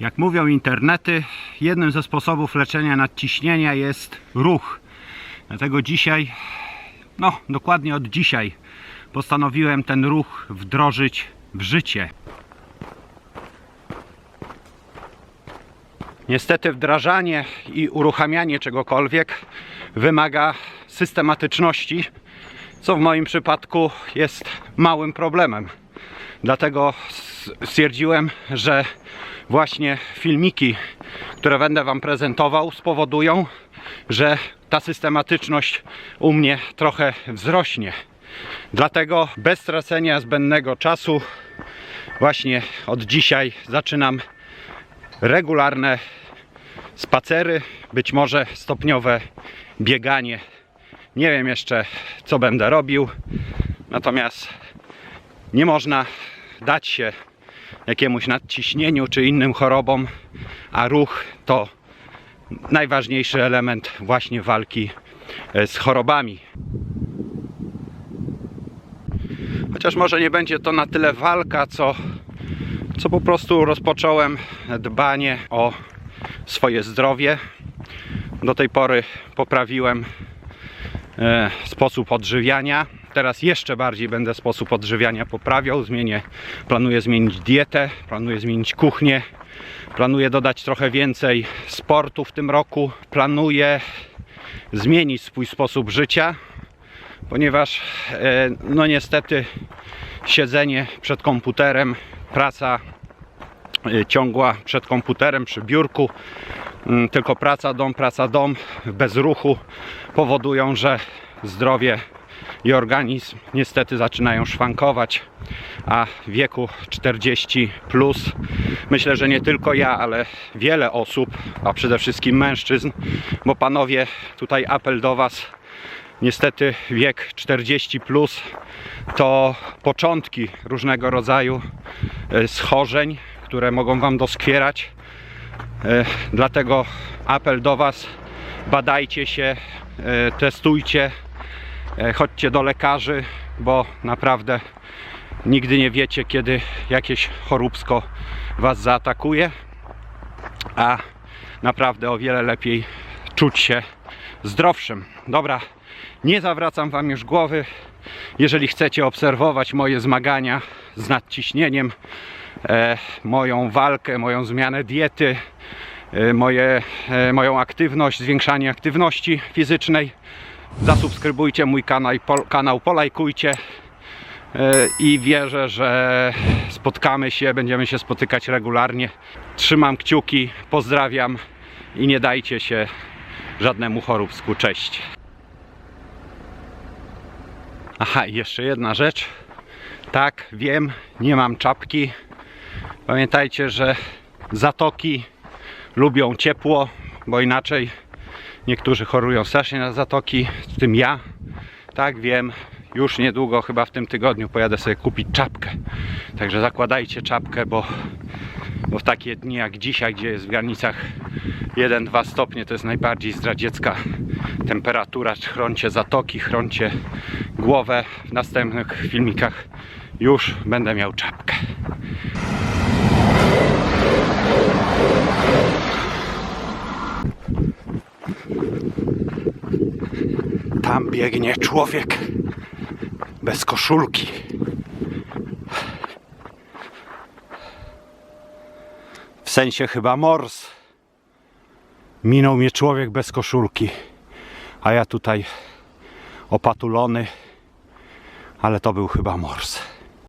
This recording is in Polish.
Jak mówią internety, jednym ze sposobów leczenia nadciśnienia jest ruch. Dlatego dzisiaj, no dokładnie od dzisiaj, postanowiłem ten ruch wdrożyć w życie. Niestety wdrażanie i uruchamianie czegokolwiek wymaga systematyczności, co w moim przypadku jest małym problemem. Dlatego stwierdziłem, że właśnie filmiki, które będę Wam prezentował, spowodują, że ta systematyczność u mnie trochę wzrośnie. Dlatego bez tracenia zbędnego czasu właśnie od dzisiaj zaczynam regularne spacery, być może stopniowe bieganie. Nie wiem jeszcze, co będę robił, natomiast nie można dać się jakiemuś nadciśnieniu czy innym chorobom, a ruch to najważniejszy element właśnie walki e, z chorobami. Chociaż może nie będzie to na tyle walka, co, co po prostu rozpocząłem dbanie o swoje zdrowie. Do tej pory poprawiłem e, sposób odżywiania. Teraz jeszcze bardziej będę sposób odżywiania poprawiał. Zmienię, planuję zmienić dietę, planuję zmienić kuchnię, planuję dodać trochę więcej sportu w tym roku. Planuję zmienić swój sposób życia, ponieważ e, no niestety siedzenie przed komputerem, praca e, ciągła przed komputerem przy biurku, mm, tylko praca, dom, praca, dom, bez ruchu powodują, że zdrowie i organizm niestety zaczynają szwankować, a w wieku 40 plus myślę, że nie tylko ja, ale wiele osób, a przede wszystkim mężczyzn, bo panowie, tutaj apel do Was, niestety wiek 40 plus to początki różnego rodzaju e, schorzeń, które mogą Wam doskwierać. E, Dlatego apel do Was, badajcie się, e, testujcie, chodźcie do lekarzy, bo naprawdę nigdy nie wiecie, kiedy jakieś choróbsko Was zaatakuje, a naprawdę o wiele lepiej czuć się zdrowszym. Dobra, nie zawracam Wam już głowy. Jeżeli chcecie obserwować moje zmagania z nadciśnieniem, e, moją walkę, moją zmianę diety, e, moje, e, moją aktywność, zwiększanie aktywności fizycznej, zasubskrybujcie mój kanał, pol, kanał polajkujcie e, i wierzę, że spotkamy się, będziemy się spotykać regularnie. Trzymam kciuki, pozdrawiam i nie dajcie się żadnemu choróbsku. Cześć. Aha, jeszcze jedna rzecz. Tak, wiem, nie mam czapki. Pamiętajcie, że zatoki lubią ciepło, bo inaczej niektórzy chorują strasznie na zatoki, w tym ja. Tak, wiem, już niedługo, chyba w tym tygodniu pojadę sobie kupić czapkę. Także zakładajcie czapkę, bo, bo w takie dni jak dzisiaj, gdzie jest w granicach 1-2 stopnie, to jest najbardziej zdradziecka temperatura. Chroncie zatoki, chroncie głowę. W następnych filmikach już będę miał czapkę. Tam biegnie człowiek bez koszulki. W sensie chyba mors. Minął mnie człowiek bez koszulki, a ja tutaj opatulony, ale to był chyba mors.